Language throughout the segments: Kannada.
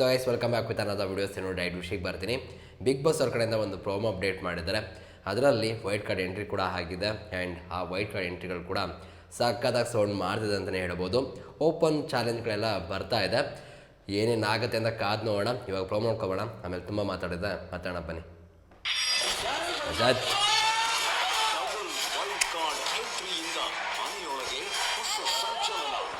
So ice welcome back with ಅನ್ನೋದ ವೀಡಿಯೋಸ್ ನೋಡಿ ಡೈಟ್ ವಿಷಯಕ್ಕೆ ಬರ್ತೀನಿ. ಬಿಗ್ ಬಾಸ್ ಅವ್ರ ಕಡೆಯಿಂದ ಒಂದು ಪ್ರೋಮೋ ಅಪ್ಡೇಟ್ ಮಾಡಿದ್ದಾರೆ. ಅದರಲ್ಲಿ ವೈಟ್ ಕಾರ್ಡ್ ಎಂಟ್ರಿ ಕೂಡ ಆಗಿದೆ ಆ್ಯಂಡ್ ಆ ವೈಟ್ ಕಾರ್ಡ್ ಎಂಟ್ರಿಗಳು ಕೂಡ ಸಕ್ಕತ್ತಾಗಿ ಸೌಂಡ್ ಮಾಡ್ತಿದೆ ಅಂತಲೇ ಹೇಳ್ಬೋದು. ಓಪನ್ ಚಾಲೆಂಜ್ಗಳೆಲ್ಲ ಬರ್ತಾ ಇದೆ. ಏನೇನು ಆಗುತ್ತೆ ಅಂತ ಕಾದು ನೋಡೋಣ. ಇವಾಗ ಪ್ರೋಮೋ ನೋಡ್ಕೊಬೋಣ. ಆಮೇಲೆ ತುಂಬ ಮಾತಾಡಿದೆ ಮಾತಾಡೋಣ ಬನ್ನಿ.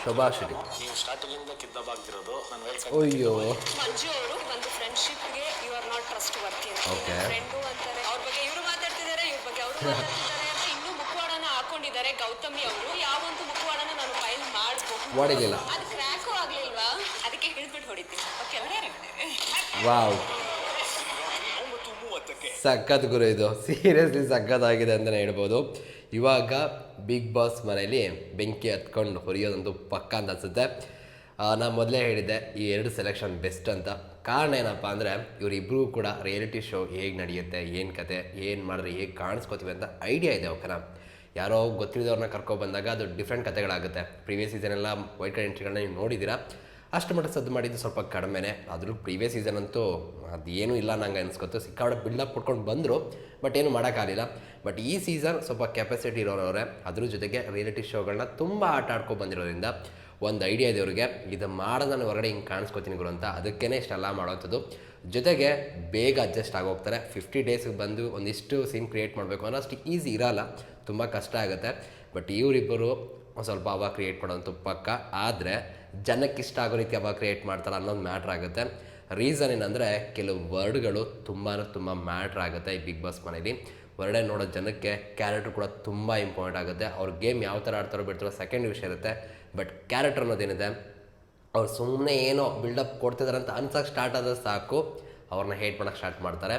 ಶೆಟ್ಟಿ ನೀವು ಸ್ಟಾರ್ಟಿಂಗ್ ಇಂದ ಕಿದ್ದಬಾಗ್ತಿರೋದು ನಾನು ವೆಲ್ ಅಯ್ಯೋ. ಮಂಜು ಅವರು ಒಂದು ಫ್ರೆಂಡ್ಶಿಪ್ಗೆ you are not trustworthy ಅಂತ Okay. ಫ್ರೆಂಡು ಅಂತಾರೆ. ಅವ್ರ ಬಗ್ಗೆ ಇವರು ಮಾತಾಡ್ತಿದ್ದಾರೆ ಇವ್ರ ಬಗ್ಗೆ ಅವರು ಮಾತಾಡ್ತಿದ್ದಾರೆ ಅಂತ ಇನ್ನೂ ಮುಖವಾಡನ ಹಾಕೊಂಡಿದ್ದಾರೆ ಗೌತಮಿ ಅವರು. ಯಾವೊಂದು ಮುಖವಾಡನ ನಾನು ಫೈಲ್ ಮಾಡಬಹುದು. ಹೊಡಿಲಿಲ್ಲ ಅದು ಕ್ರ್ಯಾಕು ಆಗ್ಲಿಲ್ವಾ? ಅದಕ್ಕೆ ಹಿಡಿದ್ಬಿಟ್ಟು ಹೊಡಿತೀನಿ. Okay wow. ಸಖತ್ ಗುರು ಇದು. ಸೀರಿಯಸ್ಲಿ ಸಖತ್ತಾಗಿದೆ ಅಂತಲೇ ಹೇಳ್ಬೋದು. ಇವಾಗ ಬಿಗ್ ಬಾಸ್ ಮನೆಯಲ್ಲಿ ಬೆಂಕಿ ಹತ್ಕೊಂಡು ಹೊರಿಯೋದೊಂದು ಪಕ್ಕ ಅಂತ ಅನಿಸುತ್ತೆ ನಾನು ಮೊದಲೇ ಹೇಳಿದ್ದೆ, ಈ ಎರಡು ಸೆಲೆಕ್ಷನ್ ಬೆಸ್ಟ್ ಅಂತ. ಕಾರಣ ಏನಪ್ಪ ಅಂದರೆ ಇವರಿಬ್ಬರೂ ಕೂಡ ರಿಯಾಲಿಟಿ ಶೋ ಹೇಗೆ ನಡೆಯುತ್ತೆ, ಏನು ಕತೆ, ಏನು ಮಾಡಿದ್ರೆ ಹೇಗೆ ಕಾಣಿಸ್ಕೋತೀವಿ ಅಂತ ಐಡಿಯಾ ಇದೆ ಅವಕ್ಕನ ಯಾರೋ ಗೊತ್ತಿಲ್ಲದವ್ರನ್ನ ಕರ್ಕೊಂಡು ಬಂದಾಗ ಅದು ಡಿಫ್ರೆಂಟ್ ಕತೆಗಳಾಗುತ್ತೆ. ಪ್ರೀವಿಯಸ್ ಸೀಸನ್ ಎಲ್ಲ ವೈಟ್ ಕಾರ್ಡ್ ಎಂಟ್ರಿಗಳನ್ನ ನೀವು ನೋಡಿದ್ದೀರಾ? ಅಷ್ಟು ಮಟ್ಟ ಸದ್ದು ಮಾಡಿದ್ದು ಸ್ವಲ್ಪ ಕಡಿಮೆನೇ. ಆದರೂ ಪ್ರೀವಿಯಸ್ ಸೀಸನ್ ಅಂತೂ ಅದೇನೂ ಇಲ್ಲ ನಂಗೆ ಅನ್ಸ್ಕೊತು. ಸಿಕ್ಕಾಪಟ್ಟೆ ಬಿಲ್ಡಪ್ ಕೊಟ್ಕೊಂಡು ಬಂದರು ಬಟ್ ಏನು ಮಾಡೋಕ್ಕಾಗಲಿಲ್ಲ. ಬಟ್ ಈ ಸೀಸನ್ ಸ್ವಲ್ಪ ಕೆಪಾಸಿಟಿ ಇರೋರವ್ರೆ, ಅದ್ರ ಜೊತೆಗೆ ರಿಯಾಲಿಟಿ ಶೋಗಳನ್ನ ತುಂಬ ಆಟ ಆಡ್ಕೊ ಬಂದಿರೋದ್ರಿಂದ ಒಂದು ಐಡಿಯಾ ಇದೆ ಅವ್ರಿಗೆ. ಇದು ಮಾಡೋದು ನಾನು ಹೊರಗಡೆ ಹಿಂಗೆ ಕಾಣಿಸ್ಕೊತೀನಿ ಗುರು ಅಂತ ಅದಕ್ಕೇ ಇಷ್ಟೆಲ್ಲ ಮಾಡೋಂಥದ್ದು. ಜೊತೆಗೆ ಬೇಗ ಅಡ್ಜಸ್ಟ್ ಆಗೋಗ್ತಾರೆ. ಫಿಫ್ಟಿ ಡೇಸ್ಗೆ ಬಂದು ಒಂದಿಷ್ಟು ಸೀನ್ ಕ್ರಿಯೇಟ್ ಮಾಡಬೇಕು ಅನ್ನೋ ಅಷ್ಟು ಈಸಿ ಇರಲ್ಲ. ತುಂಬ ಕಷ್ಟ ಆಗುತ್ತೆ. ಬಟ್ ಇವರಿಬ್ಬರು ಸ್ವಲ್ಪ ಅವಾಗ ಕ್ರಿಯೇಟ್ ಮಾಡೋಂಥ ಪಕ್ಕ. ಆದರೆ ಜನಕ್ಕೆ ಇಷ್ಟ ಆಗೋ ರೀತಿ ಅವಾಗ ಕ್ರಿಯೇಟ್ ಮಾಡ್ತಾರೆ ಅನ್ನೋದು ಮ್ಯಾಟ್ರ್ ಆಗುತ್ತೆ. ರೀಸನ್ ಏನಂದರೆ ಕೆಲವು ವರ್ಡ್ಗಳು ತುಂಬಾ ತುಂಬ ಮ್ಯಾಟ್ರ್ ಆಗುತ್ತೆ ಈ ಬಿಗ್ ಬಾಸ್ ಮನೇಲಿ. ಹೊರಗಡೆ ನೋಡೋ ಜನಕ್ಕೆ ಕ್ಯಾರೆಕ್ಟರ್ ಕೂಡ ತುಂಬ ಇಂಪಾರ್ಟೆಂಟ್ ಆಗುತ್ತೆ. ಅವ್ರ ಗೇಮ್ ಯಾವ ಥರ ಆಡ್ತಾರೋ ಬಿಡ್ತಾರೋ ಸೆಕೆಂಡ್ ವಿಷಯ ಇರುತ್ತೆ. ಬಟ್ ಕ್ಯಾರೆಕ್ಟರ್ ಅನ್ನೋದೇನಿದೆ ಅವ್ರು ಸುಮ್ಮನೆ ಏನೋ ಬಿಲ್ಡಪ್ ಕೊಡ್ತಿದ್ದಾರೆ ಅಂತ ಅನ್ಸೋಕ್ಕೆ ಸ್ಟಾರ್ಟ್ ಆದ್ರೆ ಸಾಕು. ಅವ್ರನ್ನ ಹೇಟ್ ಮಾಡೋಕ್ಕೆ ಸ್ಟಾರ್ಟ್ ಮಾಡ್ತಾರೆ.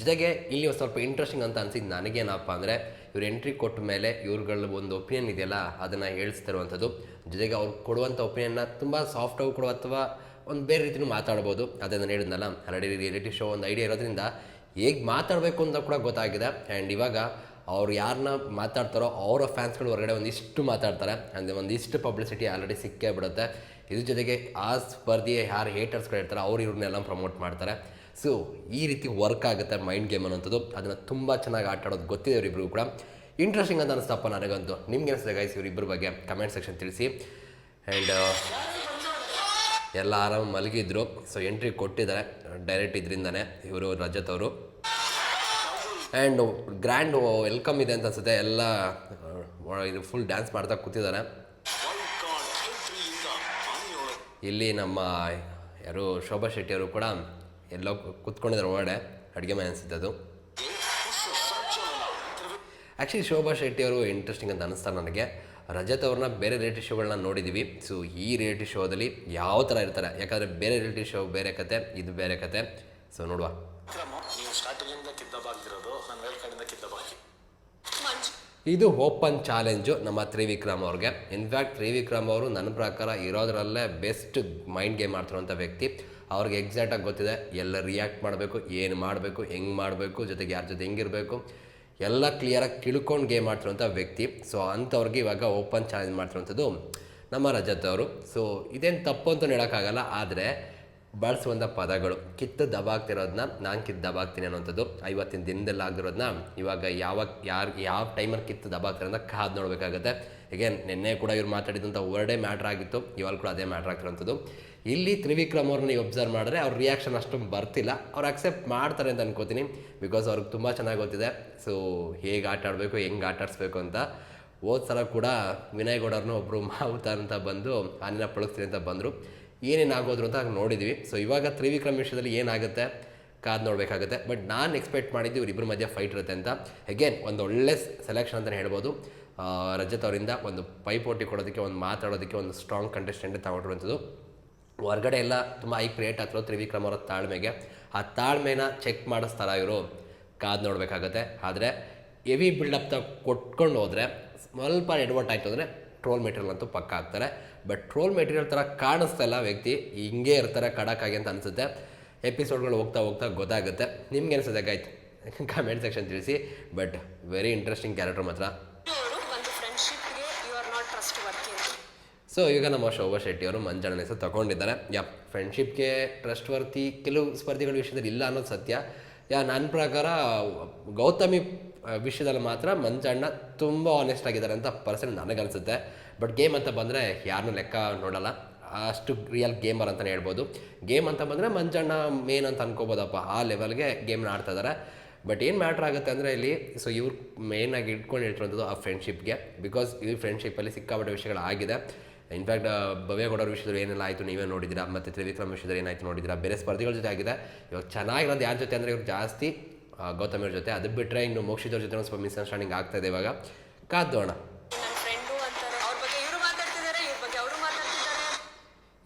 ಜೊತೆಗೆ ಇಲ್ಲಿ ಒಂದು ಸ್ವಲ್ಪ ಇಂಟ್ರೆಸ್ಟಿಂಗ್ ಅಂತ ಅನಿಸಿದ್ದು ನನಗೇನಪ್ಪ ಅಂದರೆ ಇವ್ರು ಎಂಟ್ರಿ ಕೊಟ್ಟ ಮೇಲೆ ಇವ್ರುಗಳ ಒಂದು ಒಪಿನಿಯನ್ ಇದೆಯಲ್ಲ, ಅದನ್ನು ಹೇಳಿಸ್ತಿರುವಂಥದ್ದು. ಜೊತೆಗೆ ಅವ್ರು ಕೊಡುವಂಥ ಒಪಿನಿಯನ್ನ ತುಂಬ ಸಾಫ್ಟಾಗಿ ಕೊಡುವ ಅಥವಾ ಒಂದು ಬೇರೆ ರೀತಿಯೂ ಮಾತಾಡ್ಬೋದು. ಅದನ್ನು ನಾನು ಹೇಳಿದ್ನಲ್ಲ ಆಲ್ರೆಡಿ ರಿಯಾಲಿಟಿ ಶೋ ಒಂದು ಐಡಿಯಾ ಇರೋದ್ರಿಂದ ಹೇಗೆ ಮಾತಾಡಬೇಕು ಅಂತ ಕೂಡ ಗೊತ್ತಾಗಿದೆ. ಆ್ಯಂಡ್ ಇವಾಗ ಅವ್ರು ಯಾರನ್ನ ಮಾತಾಡ್ತಾರೋ ಅವರ ಫ್ಯಾನ್ಸ್ಗಳು ಹೊರಗಡೆ ಒಂದಿಷ್ಟು ಮಾತಾಡ್ತಾರೆ. ಅಂದರೆ ಒಂದಿಷ್ಟು ಪಬ್ಲಿಸಿಟಿ ಆಲ್ರೆಡಿ ಸಿಕ್ಕೇ ಬಿಡುತ್ತೆ. ಇದ್ರ ಜೊತೆಗೆ ಆ ಸ್ಪರ್ಧೆಯ ಯಾರು ಹೇಟರ್ಸ್ಗಳು ಇರ್ತಾರೆ ಅವ್ರು ಇವ್ರನ್ನೆಲ್ಲ ಪ್ರಮೋಟ್ ಮಾಡ್ತಾರೆ. ಸೊ, ಈ ರೀತಿ ವರ್ಕ್ ಆಗುತ್ತೆ ಮೈಂಡ್ ಗೇಮ್ ಅನ್ನೋಂಥದ್ದು ಅದನ್ನು ತುಂಬ ಚೆನ್ನಾಗಿ ಆಟ ಆಡೋದು ಗೊತ್ತಿದೆ ಇವರಿಬ್ರು ಕೂಡ. ಇಂಟ್ರೆಸ್ಟಿಂಗ್ ಅಂತ ಅನಿಸ್ತಪ್ಪ ನನಗಂತೂ. ನಿಮ್ಗೆ ಅನಿಸ್ತದೆ ಗೈಸ್ ಇವರಿಬ್ಬರ ಬಗ್ಗೆ? ಕಮೆಂಟ್ ಸೆಕ್ಷನ್ ತಿಳಿಸಿ. ಆ್ಯಂಡ್ ಎಲ್ಲ ಆರಾಮ ಮಲಗಿದ್ರು. ಸೊ ಎಂಟ್ರಿ ಕೊಟ್ಟಿದ್ದಾರೆ. ಡೈರೆಕ್ಟ್ ಇದರಿಂದನೇ ಇವರು, ರಜತ್ ಅವರು. ಆ್ಯಂಡ್ ಗ್ರ್ಯಾಂಡ್ ವೆಲ್ಕಮ್ ಇದೆ ಅಂತ ಅನ್ಸುತ್ತೆ. ಎಲ್ಲ ಇದು ಫುಲ್ ಡ್ಯಾನ್ಸ್ ಮಾಡ್ತಾ ಕೂತಿದ್ದಾರೆ. ಇಲ್ಲಿ ನಮ್ಮ ಯಾರು, ಶೋಭಾ ಶೆಟ್ಟಿ ಅವರು ಕೂಡ ಎಲ್ಲೋ ಕೂತ್ಕೊಂಡಿದ್ದಾರೆ ಒಳಗಡೆ, ಅಡುಗೆ ಮನೆ ಹೊಸ ಆ್ಯಕ್ಚುಲಿ ಶೋಭಾ ಶೆಟ್ಟಿ ಅವರು ಇಂಟ್ರೆಸ್ಟಿಂಗ್ ಅಂತ ಅನಿಸ್ತಾರೆ ನನಗೆ. ರಜತ್ ಅವ್ರನ್ನ ಬೇರೆ ರಿಯಾಲಿಟಿ ಶೋಗಳನ್ನ ನೋಡಿದ್ದೀವಿ ಸೊ ಈ ರಿಯಾಲಿಟಿ ಶೋದಲ್ಲಿ ಯಾವ ಥರ ಇರ್ತಾರೆ? ಯಾಕಂದರೆ ಬೇರೆ ರಿಯಾಲಿಟಿ ಶೋ ಬೇರೆ ಕತೆ, ಇದು ಬೇರೆ ಕತೆ. ಸೊ ನೋಡುವ. ಇದು ಓಪನ್ ಚಾಲೆಂಜು ನಮ್ಮ ತ್ರಿವಿಕ್ರಮ್ ಅವ್ರಿಗೆ. ಇನ್ಫ್ಯಾಕ್ಟ್ ತ್ರಿವಿಕ್ರಮ್ ಅವರು ನನ್ನ ಪ್ರಕಾರ ಇರೋದ್ರಲ್ಲೇ ಬೆಸ್ಟ್ ಮೈಂಡ್ ಗೇಮ್ ಮಾಡ್ತಿರೋಂಥ ವ್ಯಕ್ತಿ. ಅವ್ರಿಗೆ ಎಕ್ಸಾಕ್ಟಾಗಿ ಗೊತ್ತಿದೆ. ಎಲ್ಲ ರಿಯಾಕ್ಟ್ ಮಾಡಬೇಕು, ಏನು ಮಾಡಬೇಕು, ಹೆಂಗೆ ಮಾಡಬೇಕು, ಜೊತೆಗೆ ಯಾರ ಜೊತೆ ಹೆಂಗಿರಬೇಕು, ಎಲ್ಲ ಕ್ಲಿಯರಾಗಿ ತಿಳ್ಕೊಂಡು ಗೇಮ್ ಮಾಡ್ತಿರೋಂಥ ವ್ಯಕ್ತಿ. ಸೊ ಅಂಥವ್ರಿಗೆ ಇವಾಗ ಓಪನ್ ಚಾಲೆಂಜ್ ಮಾಡ್ತಿರೋಂಥದ್ದು ನಮ್ಮ ರಜತ್ ಅವರು. ಸೊ ಇದೇನು ತಪ್ಪು ಅಂತ ಹೇಳೋಕ್ಕಾಗಲ್ಲ. ಆದರೆ ಬಳಸುವಂಥ ಪದಗಳು. ಕಿತ್ತು ದಬಾಗ್ತಿರೋದನ್ನ ನಾನು ಕಿತ್ತು ದಬಾಗ್ತೀನಿ ಅನ್ನೋಂಥದ್ದು ಐವತ್ತಿನ ದಿನದಲ್ಲಿ ಆಗಿರೋದನ್ನ ಇವಾಗ ಯಾವಾಗ, ಯಾರು, ಯಾವ ಟೈಮಲ್ಲಿ ಕಿತ್ತು ದಬಾಗ್ತಾರೆ ಅಂತ ಕಾದು ನೋಡಬೇಕಾಗುತ್ತೆ. ಹೀಗೆ ನಿನ್ನೆ ಕೂಡ ಇವ್ರು ಮಾತಾಡಿದಂಥ ವರ್ಡೇ ಮ್ಯಾಟ್ರ್ ಆಗಿತ್ತು. ಇವಾಗ ಕೂಡ ಅದೇ ಮ್ಯಾಟ್ರ್ ಆಗ್ತಿರೋಂಥದ್ದು. ಇಲ್ಲಿ ತ್ರಿವಿಕ್ರಮ್ ಅವ್ರನ್ನ ನೀವು ಒಬ್ಸರ್ವ್ ಮಾಡಿದ್ರೆ ಅವ್ರ ರಿಯಾಕ್ಷನ್ ಅಷ್ಟು ಬರ್ತಿಲ್ಲ. ಅವ್ರು ಅಕ್ಸೆಪ್ಟ್ ಮಾಡ್ತಾರೆ ಅಂತ ಅನ್ಕೋತೀನಿ. ಬಿಕಾಸ್ ಅವ್ರಿಗೆ ತುಂಬ ಚೆನ್ನಾಗಿ ಗೊತ್ತಿದೆ. ಸೊ ಹೇಗೆ ಆಟ ಆಡಬೇಕು, ಹೆಂಗೆ ಆಟಾಡಿಸ್ಬೇಕು ಅಂತ. ಹೋದ ಸಲ ಕೂಡ ವಿನಯ್ ಗೌಡರ್ನ ಒಬ್ಬರು ಮಾವುತ ಅಂತ ಬಂದು ಅನ್ನ ಪಳಗ್ತೀನಿ ಅಂತ ಬಂದರು. ಏನೇನು ಆಗೋದ್ರು ಅಂತ ನೋಡಿದ್ವಿ. ಸೊ ಇವಾಗ ತ್ರಿವಿಕ್ರಮ್ ವಿಷಯದಲ್ಲಿ ಏನಾಗುತ್ತೆ? ಕಾದು ನೋಡಬೇಕಾಗುತ್ತೆ. ಬಟ್ ನಾನು ಎಕ್ಸ್ಪೆಕ್ಟ್ ಮಾಡಿದ್ದು ಇವರಿಬ್ಬರ ಮಧ್ಯೆ ಫೈಟ್ ಇರುತ್ತೆ ಅಂತ. ಅಗೇನ್ ಒಂದು ಒಳ್ಳೆ ಸೆಲೆಕ್ಷನ್ ಅಂತಲೇ ಹೇಳ್ಬೋದು. ರಜತ್ ಅವರಿಂದ ಒಂದು ಪೈಪೋಟಿ ಕೊಡೋದಕ್ಕೆ, ಒಂದು ಮಾತಾಡೋದಕ್ಕೆ, ಒಂದು ಸ್ಟ್ರಾಂಗ್ ಕಂಟೆಸ್ಟೆಂಟ್ ತಗೊಂಡಿರುವಂಥದ್ದು ಹೊರಗಡೆ ಎಲ್ಲ ತುಂಬ ಐ ಕ್ರಿಯೇಟ್ ಆಗ್ತಿರೋ ತ್ರಿವಿಕ್ರಮ್ ಅವರ ತಾಳ್ಮೆಗೆ. ಆ ತಾಳ್ಮೆನ ಚೆಕ್ ಮಾಡಿಸ್ತಾರ ಇವರು ಕಾದು ನೋಡಬೇಕಾಗತ್ತೆ. ಆದರೆ ಹೆವಿ ಬಿಲ್ಡಪ್ ತ ಕೊಟ್ಕೊಂಡು ಹೋದರೆ, ಸ್ವಲ್ಪ ಎಡ್ವರ್ಟ್ ಆಯಿತು ಅಂದರೆ ಟ್ರೋಲ್ ಮೆಟೀರಿಯಲ್ ಅಂತೂ ಪಕ್ಕ ಆಗ್ತಾರೆ ಬಟ್ ಟ್ರೋಲ್ ಮೆಟೀರಿಯಲ್ ಥರ ಕಾಣಿಸ್ತಾ ಇಲ್ಲ ವ್ಯಕ್ತಿ. ಹಿಂಗೆ ಇರ್ತಾರೆ ಕಡಕ್ಕಾಗಿ ಅಂತ ಅನಿಸುತ್ತೆ. ಎಪಿಸೋಡ್ಗಳು ಹೋಗ್ತಾ ಹೋಗ್ತಾ ಗೊತ್ತಾಗುತ್ತೆ. ನಿಮ್ಗೆ ಅನಿಸುತ್ತೆ ಗಾಯ್ತು ಕಮೆಂಟ್ ಸೆಕ್ಷನ್ ತಿಳಿಸಿ. ಬಟ್ ವೆರಿ ಇಂಟ್ರೆಸ್ಟಿಂಗ್ ಕ್ಯಾರೆಕ್ಟರ್ ಮಾತ್ರ. ಸೊ ಈಗ ನಮ್ಮ ಶೋಭಾ ಶೆಟ್ಟಿ ಅವರು ಮಂಜಣ್ಣನ ಹೆಸರು ತಗೊಂಡಿದ್ದಾರೆ. ಯಾ ಫ್ರೆಂಡ್ಶಿಪ್ಗೆ ಟ್ರಸ್ಟ್ ವರ್ತಿ ಕೆಲವು ಸ್ಪರ್ಧಿಗಳ ವಿಷಯದಲ್ಲಿ ಇಲ್ಲ ಅನ್ನೋದು ಸತ್ಯ. ಯಾ ನನ್ನ ಪ್ರಕಾರ ಗೌತಮಿ ವಿಷಯದಲ್ಲಿ ಮಾತ್ರ ಮಂಜಣ್ಣ ತುಂಬ ಆನೆಸ್ಟ್ ಆಗಿದ್ದಾರೆ ಅಂತ ಪರ್ಸೆಂಟ್ ನನಗನ್ಸುತ್ತೆ ಬಟ್ ಗೇಮ್ ಅಂತ ಬಂದರೆ ಯಾರನ್ನೂ ಲೆಕ್ಕ ನೋಡಲ್ಲ. ಅಷ್ಟು ರಿಯಲ್ ಗೇಮರ್ ಅಂತಲೇ ಹೇಳ್ಬೋದು. ಗೇಮ್ ಅಂತ ಬಂದರೆ ಮಂಜಣ್ಣ ಮೇನ್ ಅಂತ ಅನ್ಕೋಬೋದಪ್ಪ. ಆ ಲೆವೆಲ್ಗೆ ಗೇಮ್ನ ಆಡ್ತಾ ಇದ್ದಾರೆ ಬಟ್ ಏನು ಮ್ಯಾಟ್ರ್ ಆಗುತ್ತೆ ಅಂದರೆ ಇಲ್ಲಿ ಸೊ ಇವ್ರು ಮೇಯ್ನಾಗಿ ಇಟ್ಕೊಂಡು ಹೇಳ್ತಿರೋದು ಆ ಫ್ರೆಂಡ್ಶಿಪ್ಗೆ ಬಿಕಾಸ್ ಈ ಫ್ರೆಂಡ್ಶಿಪ್ಪಲ್ಲಿ ಸಿಕ್ಕಾಪಟ್ಟೆ ವಿಷಯಗಳಾಗಿದೆ. ಇನ್ಫ್ಯಾಕ್ಟ್ ಭವ್ಯಗೌಡರ ವಿಷಯದಲ್ಲಿ ಏನೆಲ್ಲ ಆಯಿತು ನೀವೇ ನೋಡಿದ್ದೀರಾ? ಮತ್ತು ತ್ರಿವಿಕ್ರಮ್ ವಿಷಯದಲ್ಲಿ ಏನಾಯಿತು ನೋಡಿದ್ದೀರಾ? ಬೇರೆ ಸ್ಪರ್ಧಿಗಳ ಜೊತೆ ಆಗಿದೆ. ಇವಾಗ ಚೆನ್ನಾಗಿರೋದು ಯಾರ ಜೊತೆ ಅಂದರೆ ಇವ್ರು ಜಾಸ್ತಿ ಗೌತಮಿಯವ್ರ ಗೌತಮ್ ಅವ್ರ ಜೊತೆ. ಅದು ಬಿಟ್ಟರೆ ಇನ್ನು ಮೋಕ್ಷಿದವ್ರ ಜೊತೆ ಒಂದು ಸ್ವಲ್ಪ ಮಿಸ್ಅಂಡರ್ಸ್ಟ್ಯಾಂಡಿಂಗ್ ಆಗ್ತಾ ಇದೆ ಇವಾಗ. ಕಾದೋಣ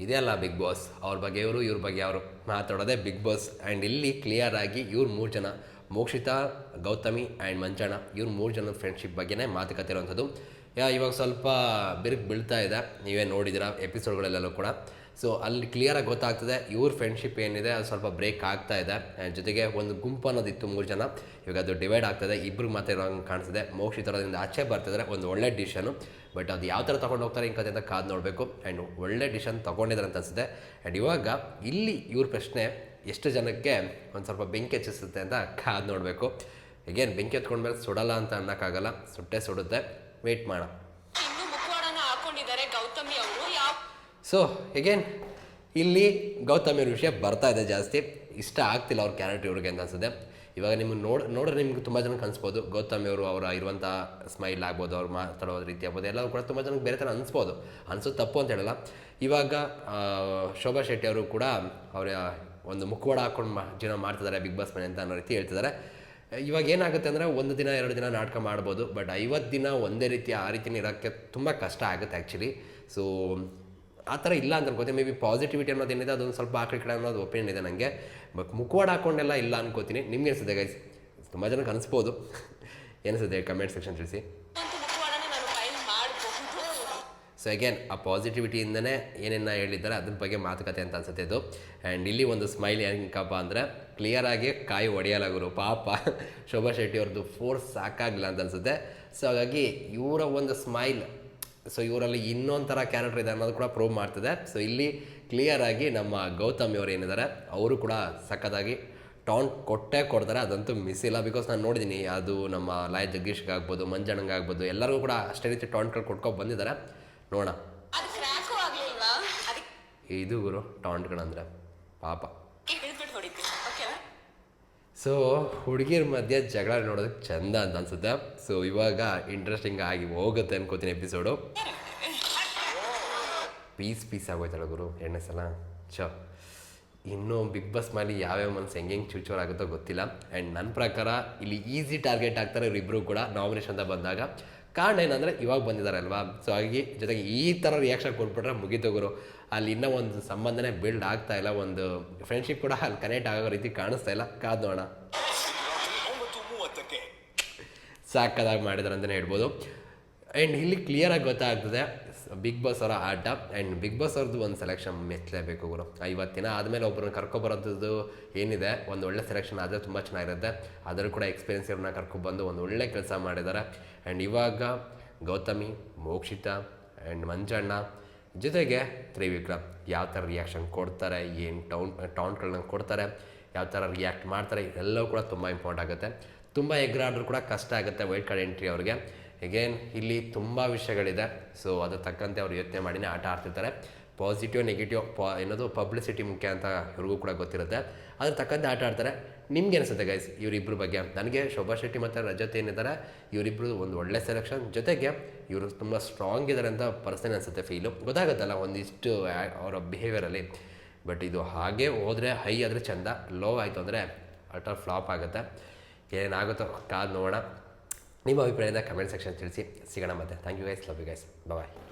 ಇದೇ ಅಲ್ಲ ಬಿಗ್ ಬಾಸ್. ಅವ್ರ ಬಗ್ಗೆ ಇವರು ಇವ್ರ ಬಗ್ಗೆ ಅವರು ಮಾತಾಡೋದೇ ಬಿಗ್ ಬಾಸ್. ಆ್ಯಂಡ್ ಇಲ್ಲಿ ಕ್ಲಿಯರ್ ಆಗಿ ಇವ್ರು ಮೂರು ಜನ ಮೋಕ್ಷಿತಾ ಗೌತಮಿ ಆ್ಯಂಡ್ ಮಂಜಣ್ಣ ಇವ್ರು ಮೂರು ಜನ ಫ್ರೆಂಡ್ಶಿಪ್ ಬಗ್ಗೆನೇ ಮಾತುಕತೆ ಇರುವಂಥದ್ದು. ಯಾ, ಇವಾಗ ಸ್ವಲ್ಪ ಬಿರುಕು ಬೀಳ್ತಾ ಇದೆ. ನೀವೇ ನೋಡಿದ್ದೀರಾ ಎಪಿಸೋಡ್ಗಳಲ್ಲೆಲ್ಲೂ ಕೂಡ. ಸೊ ಅಲ್ಲಿ ಕ್ಲಿಯರಾಗಿ ಗೊತ್ತಾಗ್ತದೆ ಇವ್ರ ಫ್ರೆಂಡ್ಶಿಪ್ ಏನಿದೆ, ಅದು ಸ್ವಲ್ಪ ಬ್ರೇಕ್ ಆಗ್ತಾ ಇದೆ. ಜೊತೆಗೆ ಒಂದು ಗುಂಪು ಅನ್ನೋದಿತ್ತು ಮೂರು ಜನ. ಇವಾಗ ಅದು ಡಿವೈಡ್ ಆಗ್ತದೆ ಇಬ್ಬರು ಮಾತ್ರ ಇರೋಂಗೆ ಮೋಕ್ಷಿ ಥರದಿಂದ ಆಚೆ ಬರ್ತಿದ್ರೆ, ಒಂದು ಒಳ್ಳೆ ಡಿಶನು ಬಟ್ ಅದು ಯಾವ ಥರ ತೊಗೊಂಡು ಹೋಗ್ತಾರೆ ಇಂಕ ಅಂತ ಕಾದು ನೋಡಬೇಕು. ಆ್ಯಂಡ್ ಒಳ್ಳೆ ಡಿಶನ್ ತೊಗೊಂಡಿದ್ದಾರೆ ಅಂತ ಅನಿಸುತ್ತೆ. ಆ್ಯಂಡ್ ಇವಾಗ ಇಲ್ಲಿ ಇವ್ರ ಪ್ರಶ್ನೆ, ಎಷ್ಟು ಜನಕ್ಕೆ ಒಂದು ಸ್ವಲ್ಪ ಬೆಂಕಿ ಹಚ್ಚಿಸುತ್ತೆ ಅಂತ ಕಾದು ನೋಡಬೇಕು. ಈಗೇನು ಬೆಂಕಿ ಹತ್ಕೊಂಡ್ಮೇಲೆ ಸುಡಲ್ಲ ಅಂತ ಅನ್ನೋಕ್ಕಾಗಲ್ಲ. ಸುಟ್ಟೆ ಸುಡುತ್ತೆ. ವೆಯ್ಟ್ ಮಾಡೋಣ ಸೊ ಎಗೇನ್ ಇಲ್ಲಿ ಗೌತಮಿ ಅವ್ರ ವಿಷಯ ಬರ್ತಾ ಇದೆ ಜಾಸ್ತಿ. ಇಷ್ಟ ಆಗ್ತಿಲ್ಲ ಅವ್ರ ಕ್ಯಾರೆಕ್ಟರ್ ಇವ್ರಿಗೆ ಅಂತ ಅನ್ಸುತ್ತೆ. ಇವಾಗ ನಿಮ್ಗೆ ನೋಡ್ ನೋಡಿದ್ರೆ ನಿಮ್ಗೆ ತುಂಬ ಜನಕ್ಕೆ ಅನ್ಸ್ಬೋದು ಗೌತಮಿ ಅವರು ಅವರ ಇರುವಂಥ ಸ್ಮೈಲ್ ಆಗ್ಬೋದು ಅವ್ರು ಮಾತಾಡೋ ರೀತಿ ಆಗ್ಬೋದು ಎಲ್ಲರೂ ಕೂಡ ತುಂಬ ಜನಕ್ಕೆ ಬೇರೆ ಥರ ಅನಿಸ್ಬೋದು. ಅನಿಸೋದು ತಪ್ಪು ಅಂತ ಹೇಳಲ್ಲ. ಇವಾಗ ಶೋಭಾ ಶೆಟ್ಟಿ ಅವರು ಕೂಡ ಅವರ ಒಂದು ಮುಖವಾಡ ಹಾಕೊಂಡು ಮಾ ಜೀವನ ಮಾಡ್ತಿದ್ದಾರೆ ಬಿಗ್ ಬಾಸ್ ಮನೆ ಅಂತ ಅನ್ನೋ ರೀತಿ ಹೇಳ್ತಿದ್ದಾರೆ. ಇವಾಗ ಏನಾಗುತ್ತೆ ಅಂದರೆ ಒಂದು ದಿನ, ಎರಡು ದಿನ ನಾಟಕ ಮಾಡ್ಬೋದು ಬಟ್ ಐವತ್ತು ದಿನ ಒಂದೇ ರೀತಿ ಆ ರೀತಿ ಇರೋಕ್ಕೆ ತುಂಬ ಕಷ್ಟ ಆಗುತ್ತೆ ಆ್ಯಕ್ಚುಲಿ ಸೊ ಆ ಥರ ಇಲ್ಲ ಅಂತ ಅನ್ಕೋತೀನಿ. ಮೇ ಬಿ ಪಾಸಿಟಿವಿಟಿ ಅನ್ನೋದೇನಿದೆ ಅದೊಂದು ಸ್ವಲ್ಪ ಆ ಕಡೆ ಅನ್ನೋದು ಒಪಿನಿಯನ್ ಇದೆ ನನಗೆ ಬಟ್ ಮುಖವಾಡ ಹಾಕೊಂಡೆಲ್ಲ ಇಲ್ಲ ಅನ್ಕೋತೀನಿ. ನಿಮ್ಗೆ ಅನಿಸುತ್ತೆ ಗೈಸ್ ತುಂಬ ಜನಕ್ಕೆ ಅನಿಸ್ಬೋದು. ಏನಿಸುತ್ತೆ ಕಮೆಂಟ್ ಸೆಕ್ಷನ್ ತಿಳಿಸಿ ಒಂದು ಮುಖವಾಡನ ನಾನು ಫೈಲ್ ಮಾಡಬಹುದು ಸೊ ಅಗೇನ್ ಆ ಪಾಸಿಟಿವಿಟಿಯಿಂದನೇ ಏನೇನು ಹೇಳಿದ್ದಾರೆ ಅದ್ರ ಬಗ್ಗೆ ಮಾತುಕತೆ ಅಂತ ಅನ್ಸುತ್ತೆ ಇದು. ಆ್ಯಂಡ್ ಇಲ್ಲಿ ಒಂದು ಸ್ಮೈಲ್ ಏನಕ್ಕಪ್ಪ ಅಂದರೆ ಕ್ಲಿಯರ್ ಆಗಿ ಕಾಯಿ ಒಡೆಯಲ್ಲ ಗುರು, ಪಾಪ. ಶೋಭಾ ಶೆಟ್ಟಿ ಅವ್ರದ್ದು ಫೋರ್ಸ್ ಸಾಕಾಗಿಲ್ಲ ಅಂತ ಅನ್ಸುತ್ತೆ. ಸೊ ಹಾಗಾಗಿ ಇವರ ಒಂದು ಸ್ಮೈಲ್ ಸೊ ಇವರಲ್ಲಿ ಇನ್ನೊಂದು ಥರ ಕ್ಯಾರೆಕ್ಟರ್ ಇದೆ ಅನ್ನೋದು ಕೂಡ ಪ್ರೂವ್ ಮಾಡ್ತಿದೆ. ಸೊ ಇಲ್ಲಿ ಕ್ಲಿಯರ್ ಆಗಿ ನಮ್ಮ ಗೌತಮಿ ಅವರು ಏನಿದ್ದಾರೆ, ಅವರು ಕೂಡ ಸಖತ್ತಾಗಿ ಟಾಂಟ್ ಕೊಟ್ಟೇ ಕೊಡ್ತಾರೆ. ಅದಂತೂ ಮಿಸ್ ಇಲ್ಲ ಬಿಕಾಸ್ ನಾನು ನೋಡಿದ್ದೀನಿ ಅದು ನಮ್ಮ ಲಾಯ್ ಜಗ್ಗೀಶ್ಗೆ ಆಗ್ಬೋದು, ಮಂಜಣ್ಣಂಗೆ ಆಗ್ಬೋದು, ಎಲ್ಲರಿಗೂ ಕೂಡ ಅಷ್ಟೇ ರೀತಿ ಟಾಂಟ್ಗಳು ಕೊಟ್ಕೊಂಡು ಬಂದಿದ್ದಾರೆ. ನೋಡೋಣ. ಇದು ಗುರು ಟಾಂಟ್ಗಳಂದ್ರೆ ಪಾಪ. ಸೊ ಹುಡುಗಿಯರ ಮಧ್ಯೆ ಜಗಳ ನೋಡೋದಕ್ಕೆ ಚಂದ ಅಂತ ಅನ್ಸುತ್ತೆ. ಸೊ ಇವಾಗ ಇಂಟ್ರೆಸ್ಟಿಂಗ್ ಆಗಿ ಹೋಗುತ್ತೆ ಅನ್ಕೋತೀನಿ ಎಪಿಸೋಡು ಪೀಸ್ ಪೀಸ್ ಆಗೋಯ್ತಲ್ಲ ಗುರು ಎಣ್ಣೆ ಸಲ. ಚ ಇನ್ನು ಬಿಗ್ ಬಾಸ್ ಮಾಡಿ ಯಾವ್ಯಾವ ಮನಸ್ಸು ಹೆಂಗೆ ಹೆಂಗೆ ಚೂಚೂರಾಗುತ್ತೋ ಗೊತ್ತಿಲ್ಲ. ಆ್ಯಂಡ್ ನನ್ನ ಪ್ರಕಾರ ಇಲ್ಲಿ ಈಸಿ ಟಾರ್ಗೆಟ್ ಆಗ್ತಾರೆ ಇವರಿಬ್ಬರು ಕೂಡ ನಾಮಿನೇಷನ್ ಅಂತ ಬಂದಾಗ. ಕಾರಣ ಏನಂದರೆ ಇವಾಗ ಬಂದಿದ್ದಾರೆ ಅಲ್ವಾ ಸೊ ಹಾಗಾಗಿ ಜೊತೆಗೆ ಈ ಥರ ರಿಯಾಕ್ಷನ್ ಕೊಟ್ಬಿಟ್ರೆ ಮುಗೀತು ಅಲ್ಲಿ ಇನ್ನೂ ಒಂದು ಸಂಬಂಧನೇ ಬಿಲ್ಡ್ ಆಗ್ತಾ ಇಲ್ಲ, ಒಂದು ಫ್ರೆಂಡ್ಶಿಪ್ ಕೂಡ ಅಲ್ಲಿ ಕನೆಕ್ಟ್ ಆಗೋ ರೀತಿ ಕಾಣಿಸ್ತಾ ಇಲ್ಲ. ಕಾದ್ ನೋಡೋಣ. ಸಾಕದಾಗಿ ಮಾಡಿದ್ದಾರೆ ಅಂತಲೇ ಹೇಳ್ಬೋದು. ಆ್ಯಂಡ್ ಇಲ್ಲಿ ಕ್ಲಿಯರಾಗಿ ಗೊತ್ತಾಗ್ತದೆ. ಬಿಗ್ ಬಾಸ್ ಅವರ ಆಟ ಆ್ಯಂಡ್ ಬಿಗ್ ಬಾಸ್ ಅವ್ರದ್ದು ಒಂದು ಸೆಲೆಕ್ಷನ್ ಮೆಚ್ಚಲೇಬೇಕು ಗುರು. ಐವತ್ತಿನ ಆದಮೇಲೆ ಒಬ್ಬರನ್ನ ಕರ್ಕೊಬರೋದು ಏನಿದೆ, ಒಂದು ಒಳ್ಳೆ ಸೆಲೆಕ್ಷನ್ ಆದರೆ ತುಂಬ ಚೆನ್ನಾಗಿರುತ್ತೆ. ಅದರ ಕೂಡ ಎಕ್ಸ್ಪೀರಿಯನ್ಸ್ ಇವ್ರನ್ನ ಕರ್ಕೊಬಂದು ಒಂದು ಒಳ್ಳೆ ಕೆಲಸ ಮಾಡಿದ್ದಾರೆ ಆ್ಯಂಡ್ ಇವಾಗ ಗೌತಮಿ, ಮೋಕ್ಷಿತಾ ಆ್ಯಂಡ್ ಮಂಜಣ್ಣ ಜೊತೆಗೆ ತ್ರಿವಿಕ್ರಮ್ ಯಾವ ಥರ ರಿಯಾಕ್ಷನ್ ಕೊಡ್ತಾರೆ, ಏನು ಟೌನ್ ಟೌನ್ಗಳನ್ನ ಕೊಡ್ತಾರೆ, ಯಾವ ಥರ ರಿಯಾಕ್ಟ್ ಮಾಡ್ತಾರೆ ಎಲ್ಲವೂ ಕೂಡ ತುಂಬ ಇಂಪಾರ್ಟೆಂಟ್ ಆಗುತ್ತೆ. ತುಂಬ ಎಗ್ರಾಡ್ರು ಕೂಡ ಕಷ್ಟ ಆಗುತ್ತೆ ವೈಟ್ ಕಾರ್ಡ್ ಎಂಟ್ರಿ ಅವ್ರಿಗೆ. ಎಗೇನ್ ಇಲ್ಲಿ ತುಂಬ ವಿಷಯಗಳಿದೆ. ಸೊ ಅದ್ರ ತಕ್ಕಂತೆ ಅವ್ರು ಯೋಚನೆ ಮಾಡಿನೇ ಆಟ ಆಡ್ತಿರ್ತಾರೆ. ಪಾಸಿಟಿವ್ ನೆಗೆಟಿವ್ ಪಾ ಏನದು ಪಬ್ಲಿಸಿಟಿ ಮುಖ್ಯ ಅಂತ ಇವ್ರಿಗೂ ಕೂಡ ಗೊತ್ತಿರುತ್ತೆ. ಅದ್ರ ತಕ್ಕಂತೆ ಆಟ ಆಡ್ತಾರೆ. ನಿಮ್ಗೆ ಅನಿಸುತ್ತೆ ಗೈಸ್ ಇವರಿಬ್ಬರ ಬಗ್ಗೆ? ನನಗೆ ಶೋಭಾ ಶೆಟ್ಟಿ ಮತ್ತು ರಜತ್ ಏನಿದ್ದಾರೆ ಇವರಿಬ್ಬರು ಒಂದು ಒಳ್ಳೆ ಸೆಲೆಕ್ಷನ್ ಜೊತೆಗೆ ಇವರು ತುಂಬ ಸ್ಟ್ರಾಂಗ್ ಇದ್ದಾರೆ ಅಂತ ಪರ್ಸನ್ ಅನಿಸುತ್ತೆ ಫೀಲು ಗೊತ್ತಾಗುತ್ತಲ್ಲ ಒಂದಿಷ್ಟು ಅವರ ಬಿಹೇವಿಯರಲ್ಲಿ ಬಟ್ ಇದು ಹಾಗೆ ಹೋದರೆ ಹೈ ಆದರೆ ಚೆಂದ ಲೋ ಆಯಿತು ಅಂದರೆ ಅಲ್ಟರ್ ಫ್ಲಾಪ್ ಆಗುತ್ತೆ. ಏನಾಗುತ್ತೋ ಕಾದು ನೋಡೋಣ. ನಿಮ್ಮ ಅಭಿಪ್ರಾಯದ ಕಮೆಂಟ್ ಸೆಕ್ಷನ್ ತಿಳಿಸಿ ಸಿಗೋಣ ಮತ್ತೆ. Thank you guys love you guys bye